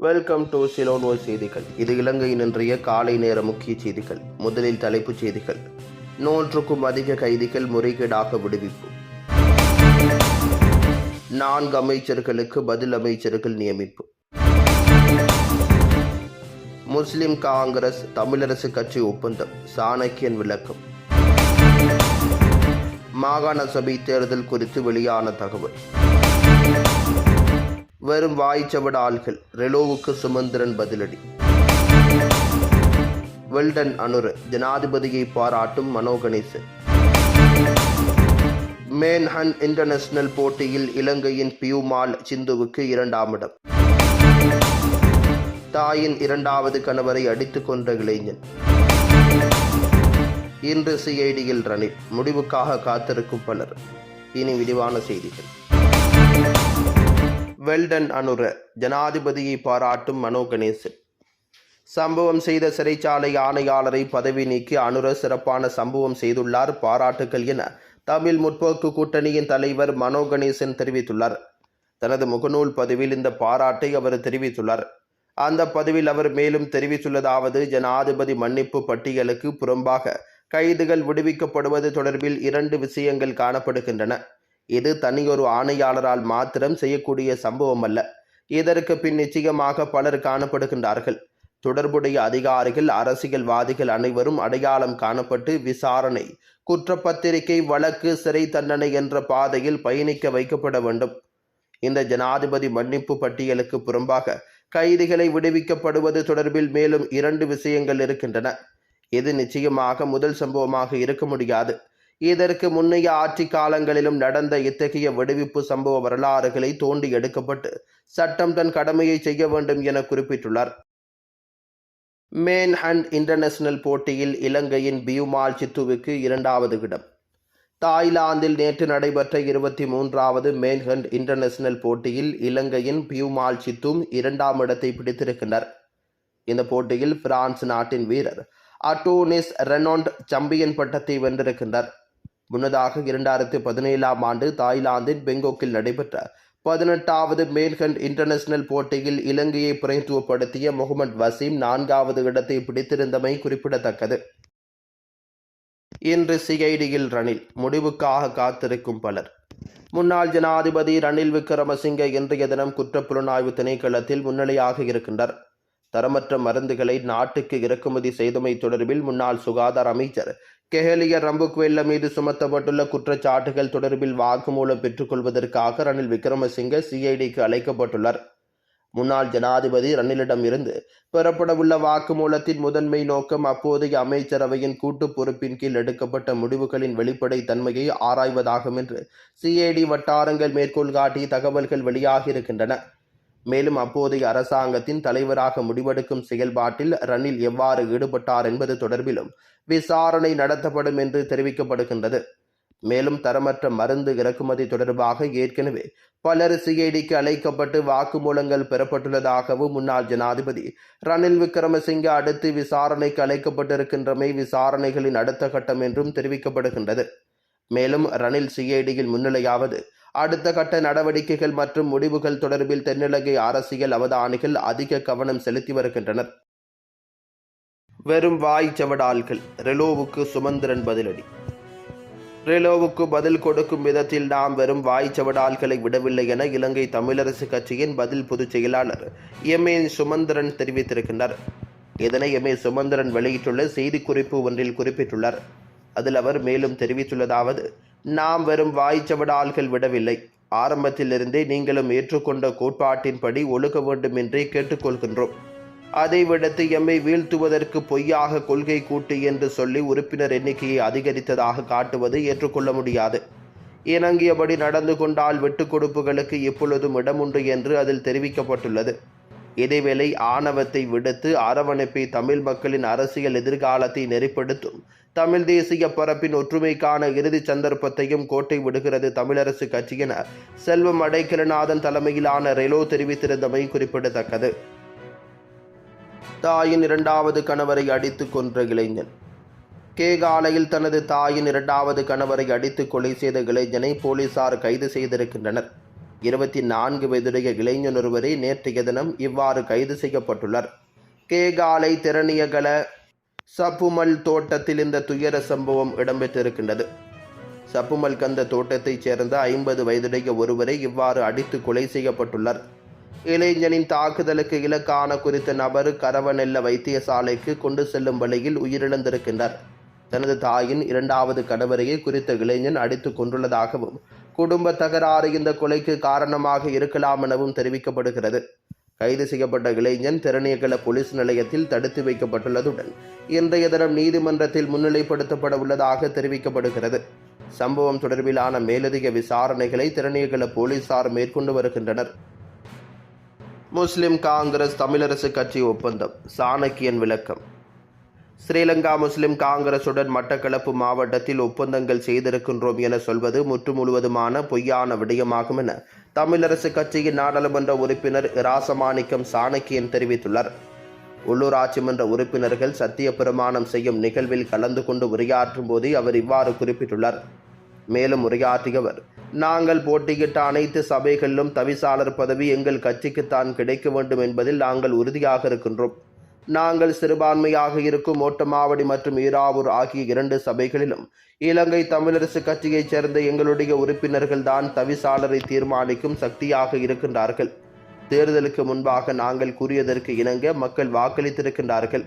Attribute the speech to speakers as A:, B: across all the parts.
A: Welcome to சிலோனோ செய்திகள் இது இலங்கையின் இன்றைய காலை நேர முக்கிய செய்திகள். முதலில் தலைப்புச் செய்திகள். நூற்றுக்கும் அதிக கைதிகள் முறைகேடாக விடுவிப்பு. நான்கு அமைச்சர்களுக்கு பதில் அமைச்சர்கள் நியமிப்பு. முஸ்லிம் காங்கிரஸ் தமிழரசு கட்சி ஒப்பந்தம். சாணக்கியன் விளக்கம். மாகாண சபை தேர்தல் குறித்து வெளியான தகவல். வெறும் வாய்ச்சவட ஆள்கள். ரெலோவுக்கு சுமந்திரன் பதிலடி. வெல்டன் அனுர ஜனாதிபதியை பாராட்டும் மனோ கணேசன் மேன்ஹன் இன்டர்நேஷனல் போட்டியில் இலங்கையின் பியூமால் சிந்துவுக்கு இரண்டாம் இடம். தாயின் இரண்டாவது கணவரை அடித்துக் கொன்ற இளைஞன். இன்று சிஐடியில் ரணில் முடிவுக்காக காத்திருக்கும் பலர். இனி விரிவான செய்திகள். வெல்டன் அனுர ஜனாதிபதியை பாராட்டும் மனோ கணேசன். சம்பவம் செய்த சிறைச்சாலை ஆணையாளரை பதவி நீக்கி அனுர சிறப்பான சம்பவம் செய்துள்ளார் பாராட்டுக்கள் என தமிழ் முற்போக்கு கூட்டணியின் தலைவர் மனோ கணேசன் தெரிவித்துள்ளார். தனது முகநூல் பதிவில் இந்த பாராட்டை அவர் தெரிவித்துள்ளார். அந்த பதிவில் அவர் மேலும் தெரிவித்துள்ளதாவது ஜனாதிபதி மன்னிப்பு பட்டியலுக்கு புறம்பாக கைதுகள் விடுவிக்கப்படுவது தொடர்பில் இரண்டு விஷயங்கள் காணப்படுகின்றன. இது தனியொரு ஆணையாளரால் மாத்திரம் செய்யக்கூடிய சம்பவம் அல்ல இதற்கு பின் நிச்சயமாக பலர் காணப்படுகின்றார்கள். தொடர்புடைய அதிகாரிகள் அரசியல்வாதிகள் அனைவரும் அடையாளம் காணப்பட்டு விசாரணை குற்றப்பத்திரிகை வழக்கு சிறை தண்டனை என்ற பாதையில் பயணிக்க வைக்கப்பட வேண்டும். இந்த ஜனாதிபதி மன்னிப்பு பட்டியலுக்கு புறம்பாக கைதிகளை விடுவிக்கப்படுவது தொடர்பில் மேலும் இரண்டு விஷயங்கள் இருக்கின்றன. இது நிச்சயமாக முதல் சம்பவமாக இருக்க முடியாது. இதற்கு முன்னைய ஆட்சி காலங்களிலும் நடந்த இத்தகைய விடுவிப்பு சம்பவ வரலாறுகளை தோண்டி எடுக்கப்பட்டு சட்டம் தன் கடமையை செய்ய வேண்டும் என குறிப்பிட்டுள்ளார். மேன் ஹண்ட் இன்டர்நேஷனல் போட்டியில் இலங்கையின் பியூமால் சித்துவுக்கு இரண்டாவது இடம். தாய்லாந்தில் நேற்று நடைபெற்ற இருபத்தி மூன்றாவது மேன்ஹண்ட் இன்டர்நேஷனல் போட்டியில் இலங்கையின் பியூமால் சித்தும் இரண்டாம் இடத்தை பிடித்திருக்கின்றனர். இந்த போட்டியில் பிரான்ஸ் நாட்டின் வீரர் அட்டோனிஸ் ரெனோண்ட் சாம்பியன் பட்டத்தை வென்றிருக்கின்றார். முன்னதாக இரண்டாயிரத்தி பதினேழாம் ஆண்டு தாய்லாந்தின் பெங்கோக்கில் நடைபெற்ற பதினெட்டாவது மேல்கண்ட் இன்டர்நேஷனல் போட்டியில் இலங்கையை பிரதித்துவப்படுத்திய முகமது வசீம் நான்காவது இடத்தை பிடித்திருந்தமை குறிப்பிடத்தக்கது. இன்று சிஐடியில் ரணில் முடிவுக்காக காத்திருக்கும் பலர். முன்னாள் ஜனாதிபதி ரணில் விக்ரமசிங்க இன்றைய தினம் குற்றப்புலனாய்வு திணைக்களத்தில் முன்னிலையாக இருக்கின்றார். தரமற்ற மருந்துகளை நாட்டுக்கு இறக்குமதி செய்தமை தொடர்பில் முன்னாள் சுகாதார அமைச்சர் கெஹலிய ரம்புக்வெல்ல மீது சுமத்தப்பட்டுள்ள குற்றச்சாட்டுகள் தொடர்பில் வாக்குமூலம் பெற்றுக்கொள்வதற்காக ரணில் விக்ரமசிங்க சிஐடிக்கு அழைக்கப்பட்டுள்ளார். முன்னாள் ஜனாதிபதி ரணிலிடம் இருந்து பெறப்படவுள்ள வாக்குமூலத்தின் முதன்மை நோக்கம் அப்போதைய அமைச்சரவையின் கூட்டு பொறுப்பின் கீழ் எடுக்கப்பட்ட முடிவுகளின் வெளிப்படை தன்மையை ஆராய்வதாகும் என்று சிஐடி வட்டாரங்கள் மேற்கோள் காட்டி தகவல்கள் வெளியாகியிருக்கின்றன. மேலும் அப்போதைய அரசாங்கத்தின் தலைவராக முடிவெடுக்கும் செயல்பாட்டில் ரணில் எவ்வாறு ஈடுபட்டார் என்பது தொடர்பிலும் விசாரணை நடத்தப்படும் என்று தெரிவிக்கப்படுகின்றது. மேலும் தரமற்ற மருந்து இறக்குமதி தொடர்பாக ஏற்கனவே பலர் சிஐடிக்கு அழைக்கப்பட்டு வாக்குமூலங்கள் பெறப்பட்டுள்ளதாகவும் முன்னாள் ஜனாதிபதி ரணில் விக்ரமசிங்க அடுத்து விசாரணைக்கு அழைக்கப்பட்டிருக்கின்றமை விசாரணைகளின் அடுத்த கட்டம் என்றும் தெரிவிக்கப்படுகின்றது. மேலும் ரணில் சிஐடியில் முன்னிலையாவது அடுத்த கட்ட நடவடிக்கைகள் மற்றும் முடிவுகள் தொடர்பில் தென்னிலங்கை அரசியல் அவதானிகள் அதிக கவனம் செலுத்தி வருகின்றனர். வெறும் வாய் செவடால்கள் ரெலோவுக்கு சுமந்திரன் பதிலடி. ரெலோவுக்கு பதில் கொடுக்கும் விதத்தில் நாம் வெறும் வாய் செவடால்களை விடவில்லை என இலங்கை தமிழரசு கட்சியின் பதில் பொதுச் செயலாளர் எம். ஏ. சுமந்திரன் தெரிவித்திருக்கின்றார். இதனை எம். ஏ. சுமந்திரன் வெளியிட்டுள்ள செய்திக்குறிப்பு ஒன்றில் குறிப்பிட்டுள்ளார். அதில் அவர் மேலும் தெரிவித்துள்ளதாவது நாம் வெறும் வாய்ச்சவடால்கள் விடவில்லை. ஆரம்பத்திலிருந்தே நீங்களும் ஏற்றுக்கொண்ட கோட்பாட்டின்படி ஒழுக வேண்டும் என்றே கேட்டுக்கொள்கின்றோம். அதை விடுத்து எம்மை வீழ்த்துவதற்கு பொய்யாக கொள்கை கூட்டு என்று சொல்லி உறுப்பினர் எண்ணிக்கையை அதிகரித்ததாக காட்டுவது ஏற்றுக்கொள்ள முடியாது. இணங்கியபடி நடந்து கொண்டால் வெட்டுக் கொடுப்புகளுக்கு இப்பொழுதும் இடமுண்டு என்று அதில் தெரிவிக்கப்பட்டுள்ளது. இதேவேளை ஆணவத்தை விடுத்து அரவணைப்பை தமிழ் மக்களின் அரசியல் எதிர்காலத்தை நெறிப்படுத்தும். தமிழ் தேசிய பரப்பின் ஒற்றுமைக்கான இறுதி சந்தர்ப்பத்தையும் கோட்டை விடுகிறது தமிழரசு கட்சியின செல்வம் அடைக்கலநாதன் தலைமையிலான ரெலோ தெரிவித்திருந்தமை குறிப்பிடத்தக்கது. தாயின் இரண்டாவது கணவரை அடித்து கொன்ற இளைஞன். கேகாலையில் தனது தாயின் இரண்டாவது கணவரை அடித்து கொலை செய்த இளைஞனை போலீசார் கைது செய்திருக்கின்றனர். இருபத்தி நான்கு வயதுடைய இளைஞன் ஒருவரே நேற்றைய தினம் இவ்வாறு கைது செய்யப்பட்டுள்ளார். கேகாலை திறனியகல சப்புமல் தோட்டத்தில் இந்த துயர சம்பவம் இடம்பெற்றிருக்கின்றது. சப்புமல் கந்த தோட்டத்தைச் சேர்ந்த ஐம்பது வயதுடைய ஒருவரை இவ்வாறு அடித்து கொலை செய்யப்பட்டுள்ளார். இளைஞனின் தாக்குதலுக்கு இலக்கான குறித்த நபர் கரவநெல்ல வைத்தியசாலைக்கு கொண்டு செல்லும் வழியில் உயிரிழந்திருக்கின்றார். தனது தாயின் இரண்டாவது கணவரையே குறித்த இளைஞன் அடித்து கொண்டுள்ளதாகவும் குடும்ப தகராறு இந்த கொலைக்கு காரணமாக இருக்கலாம் எனவும் தெரிவிக்கப்படுகிறது. கைது செய்யப்பட்ட இளைஞன் திறனியகல போலீஸ் நிலையத்தில் தடுத்து வைக்கப்பட்டுள்ளதுடன் இன்றைய தினம் நீதிமன்றத்தில் முன்னிலைப்படுத்தப்பட உள்ளதாக தெரிவிக்கப்படுகிறது. சம்பவம் தொடர்பிலான மேலதிக விசாரணைகளை திறனியகல போலீசார் மேற்கொண்டு வருகின்றனர். முஸ்லிம் காங்கிரஸ் தமிழரசு கட்சி ஒப்பந்தம் சாணக்கியன் விளக்கம். ஸ்ரீலங்கா முஸ்லிம் காங்கிரசுடன் மட்டக்களப்பு மாவட்டத்தில் ஒப்பந்தங்கள் செய்திருக்கின்றோம் என சொல்வது முற்று முழுவதுமான பொய்யான விடயமாகும் என தமிழரசு கட்சியின் நாடாளுமன்ற உறுப்பினர் இராசமாணிக்கம் சாணக்கியன் தெரிவித்துள்ளார். உள்ளூராட்சி மன்ற உறுப்பினர்கள் சத்திய பிரமாணம் செய்யும் நிகழ்வில் கலந்து கொண்டு உரையாற்றும் போதே அவர் இவ்வாறு குறிப்பிட்டுள்ளார். மேலும் உரையாற்றியவர் நாங்கள் போட்டியிட்ட அனைத்து சபைகளிலும் தவிசாளர் பதவி எங்கள் கட்சிக்குத்தான் கிடைக்க வேண்டும் என்பதில் நாங்கள் உறுதியாக இருக்கின்றோம். நாங்கள் சிறுபான்மையாக இருக்கும் ஓட்டமாவடி மற்றும் ஈராவூர் ஆகிய இரண்டு சபைகளிலும் இலங்கை தமிழரசு கட்சியைச் சேர்ந்த எங்களுடைய உறுப்பினர்கள் தான் தவிசாளரை தீர்மானிக்கும் சக்தியாக இருக்கின்றார்கள். தேர்தலுக்கு முன்பாக நாங்கள் கூறியதற்கு இணங்க மக்கள் வாக்களித்திருக்கின்றார்கள்.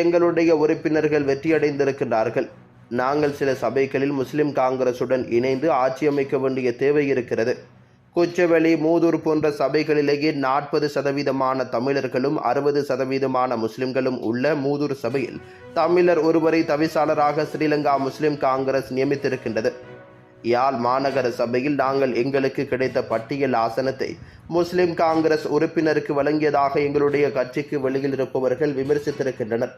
A: எங்களுடைய உறுப்பினர்கள் வெற்றியடைந்திருக்கின்றார்கள். நாங்கள் சில சபைகளில் முஸ்லிம் காங்கிரசுடன் இணைந்து ஆட்சி அமைக்க வேண்டிய தேவை இருக்கிறது. குச்சவெளி மூதூர் போன்ற சபைகளிலேயே நாற்பது சதவீதமான தமிழர்களும் அறுபது சதவீதமான முஸ்லிம்களும் உள்ள மூதூர் சபையில் தமிழர் ஒருவரை தவிசாளராக ஸ்ரீலங்கா முஸ்லிம் காங்கிரஸ் நியமித்திருக்கின்றது. யாழ் மாநகர சபையில் நாங்கள் எங்களுக்கு கிடைத்த பட்டியல் ஆசனத்தை முஸ்லிம் காங்கிரஸ் உறுப்பினருக்கு வழங்கியதாக எங்களுடைய கட்சிக்கு வெளியில் இருப்பவர்கள் விமர்சித்திருக்கின்றனர்.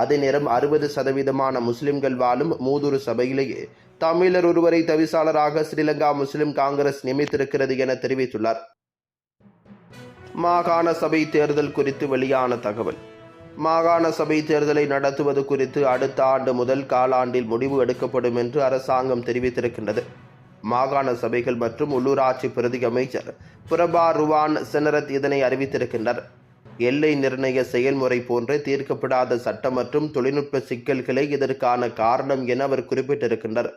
A: அதே நேரம் அறுபது சதவீதமான முஸ்லிம்கள் வாழும் மூதூர் சபையிலேயே தமிழர் ஒருவரை தவிசாளராக ஸ்ரீலங்கா முஸ்லிம் காங்கிரஸ் நியமித்திருக்கிறது என தெரிவித்துள்ளார். மாகாண சபை தேர்தல் குறித்து வெளியான தகவல். மாகாண சபை தேர்தலை நடத்துவது குறித்து அடுத்த ஆண்டு முதல் காலாண்டில் முடிவு எடுக்கப்படும் என்று அரசாங்கம் தெரிவித்திருக்கின்றது. மாகாண சபைகள் மற்றும் உள்ளூராட்சி பிரதி அமைச்சர் பிரபா ருவான் செனரத் இதனை அறிவித்திருக்கின்றார். எல்லை நிர்ணய செயல்முறை போன்ற தீர்க்கப்படாத சட்ட மற்றும் தொழில்நுட்ப சிக்கல்களே இதற்கான காரணம் என அவர் குறிப்பிட்டிருக்கின்றார்.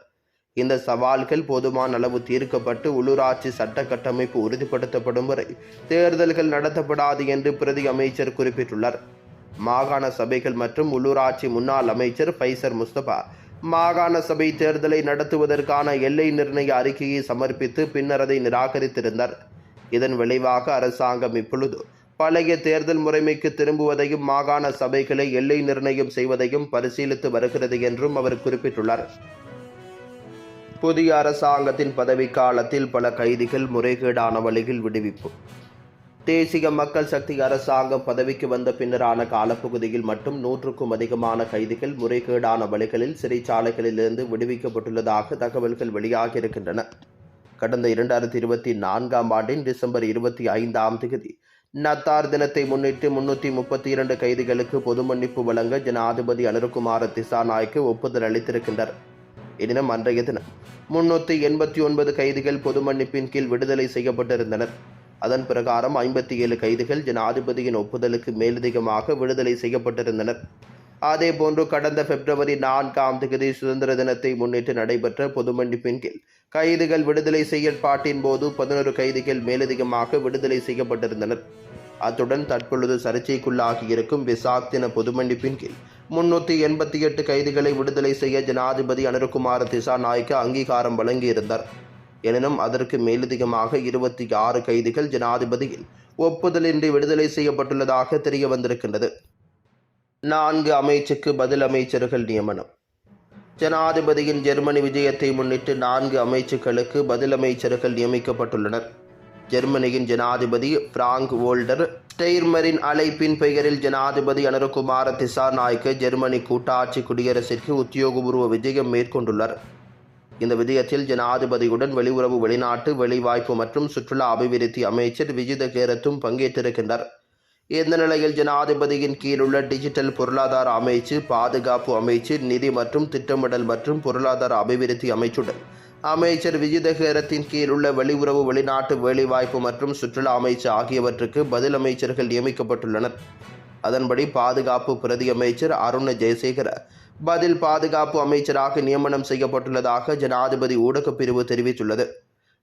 A: இந்த சவால்கள் போதுமான அளவு தீர்க்கப்பட்டு உள்ளூராட்சி சட்ட கட்டமைப்பு உறுதிப்படுத்தப்படும் வரை தேர்தல்கள் நடத்தப்படாது என்று பிரதி அமைச்சர் குறிப்பிட்டுள்ளார். மாகாண சபைகள் மற்றும் உள்ளூராட்சி முன்னாள் அமைச்சர் ஃபைசர் முஸ்தபா மாகாண சபை தேர்தலை நடத்துவதற்கான எல்லை நிர்ணய அறிக்கையை சமர்ப்பித்து பின்னர் அதை நிராகரித்திருந்தார். இதன் விளைவாக அரசாங்கம் இப்பொழுது பழைய தேர்தல் முறைமைக்கு திரும்புவதையும் மாகாண சபைகளை எல்லை நிர்ணயம் செய்வதையும் பரிசீலித்து வருகிறது என்றும் அவர் குறிப்பிட்டுள்ளார். புதிய அரசாங்கத்தின் பதவிக்காலத்தில் பல கைதிகள் முறைகேடான வழியில் விடுவிப்பு. தேசிய மக்கள் சக்தி அரசாங்கம் பதவிக்கு வந்த பின்னரான காலப்பகுதியில் மட்டும் நூற்றுக்கும் அதிகமான கைதிகள் முறைகேடான வழிகளில் சிறைச்சாலைகளிலிருந்து விடுவிக்கப்பட்டுள்ளதாக தகவல்கள் வெளியாகியிருக்கின்றன. கடந்த இரண்டாயிரத்தி இருபத்தி நான்காம் ஆண்டின் டிசம்பர் இருபத்தி ஐந்தாம் தேதி நத்தார் தினத்தை முன்னிட்டு முன்னூற்றி முப்பத்தி இரண்டு கைதிகளுக்கு பொது மன்னிப்பு வழங்க ஜனாதிபதி அனுருகுமார திசாநாய்க்கு ஒப்புதல் அளித்திருக்கின்றார். எனினும் அன்றைய தினம் முன்னூற்றி எண்பத்தி ஒன்பது கைதிகள் பொது மன்னிப்பின் கீழ் விடுதலை செய்யப்பட்டிருந்தனர். அதன் பிரகாரம் ஐம்பத்தி ஏழு கைதிகள் ஜனாதிபதியின் ஒப்புதலுக்கு மேலதிகமாக விடுதலை செய்யப்பட்டிருந்தனர். அதேபோன்று கடந்த பிப்ரவரி நான்காம் தேதி சுதந்திர தினத்தை முன்னிட்டு நடைபெற்ற பொது மன்னிப்பின் கீழ் கைதிகள் விடுதலை செயற்பாட்டின் போது பதினொரு கைதிகள் மேலதிகமாக விடுதலை செய்யப்பட்டிருந்தனர். அத்துடன் தற்பொழுது சர்ச்சைக்குள்ளாகி இருக்கும் விசாக் தின பொது மன்னிப்பின் கீழ் முன்னூற்றி எண்பத்தி எட்டு கைதிகளை விடுதலை செய்ய ஜனாதிபதி அனுருகுமார திசாநாய்க்கு அங்கீகாரம் வழங்கியிருந்தார். எனினும் அதற்கு மேலதிகமாக இருபத்தி ஆறு கைதிகள் ஜனாதிபதியில் ஒப்புதலின்றி விடுதலை செய்யப்பட்டுள்ளதாக தெரிய வந்திருக்கின்றது. நான்கு அமைச்சுக்கு பதில் அமைச்சர்கள் நியமனம். ஜனாதிபதியின் ஜெர்மனி விஜயத்தை முன்னிட்டு நான்கு அமைச்சுக்களுக்கு பதில் அமைச்சர்கள் நியமிக்கப்பட்டுள்ளனர். ஜெர்மனியின் ஜனாதிபதி பிராங்க் வோல்டர் ஸ்டெய்ர்மரின் அழைப்பின் பெயரில் ஜனாதிபதி அனுரகுமார திசாநாய்க்கு ஜெர்மனி கூட்டாட்சி குடியரசிற்கு உத்தியோகபூர்வ விஜயம் மேற்கொண்டுள்ளார். இந்த விஜயத்தில் ஜனாதிபதியுடன் வெளியுறவு வெளிநாட்டு வெளிவாய்ப்பு மற்றும் சுற்றுலா அபிவிருத்தி அமைச்சர் விஜித கேரத்தும் பங்கேற்றிருக்கின்றார். இந்த நிலையில் ஜனாதிபதியின் கீழுள்ள டிஜிட்டல் பொருளாதார அமைச்சு பாதுகாப்பு அமைச்சு நிதி மற்றும் திட்டமிடல் மற்றும் பொருளாதார அபிவிருத்தி அமைச்சுடன் அமைச்சர் விஜிதகரத்தின் கீழ் உள்ள வெளியுறவு வெளிநாட்டு வேலைவாய்ப்பு மற்றும் சுற்றுலா அமைச்சர் ஆகியவற்றுக்கு பதில் அமைச்சர்கள் நியமிக்கப்பட்டுள்ளனர். அதன்படி பாதுகாப்பு பிரதி அமைச்சர் அருண ஜெயசேகர பதில் பாதுகாப்பு அமைச்சராக நியமனம் செய்யப்பட்டுள்ளதாக ஜனாதிபதி ஊடகப் பிரிவு தெரிவித்துள்ளது.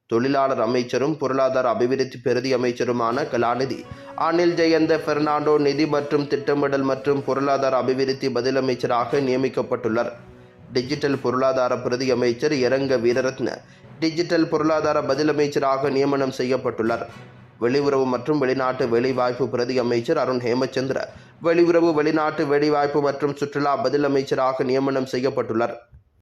A: தொழிலாளர் அமைச்சரும் பொருளாதார அபிவிருத்தி பிரதி அமைச்சருமான கலாநிதி அனில் ஜெயந்த பெர்னாண்டோ நிதி மற்றும் திட்டமிடல் மற்றும் பொருளாதார அபிவிருத்தி பதில் அமைச்சராக நியமிக்கப்பட்டுள்ளார். டிஜிட்டல் பொருளாதார பிரதி அமைச்சர் இரங்க வீரரத்ன. டிஜிட்டல் பொருளாதார பதில் அமைச்சராக நியமனம் செய்யப்பட்டுள்ளார். வெளியுறவு மற்றும் வெளிநாட்டு வேலைவாய்ப்பு பிரதி அமைச்சர் அருண் ஹேமச்சந்திர. வெளியுறவு வெளிநாட்டு வேலைவாய்ப்பு மற்றும் சுற்றுலா பதில் அமைச்சராக நியமனம் செய்யப்பட்டுள்ளார்.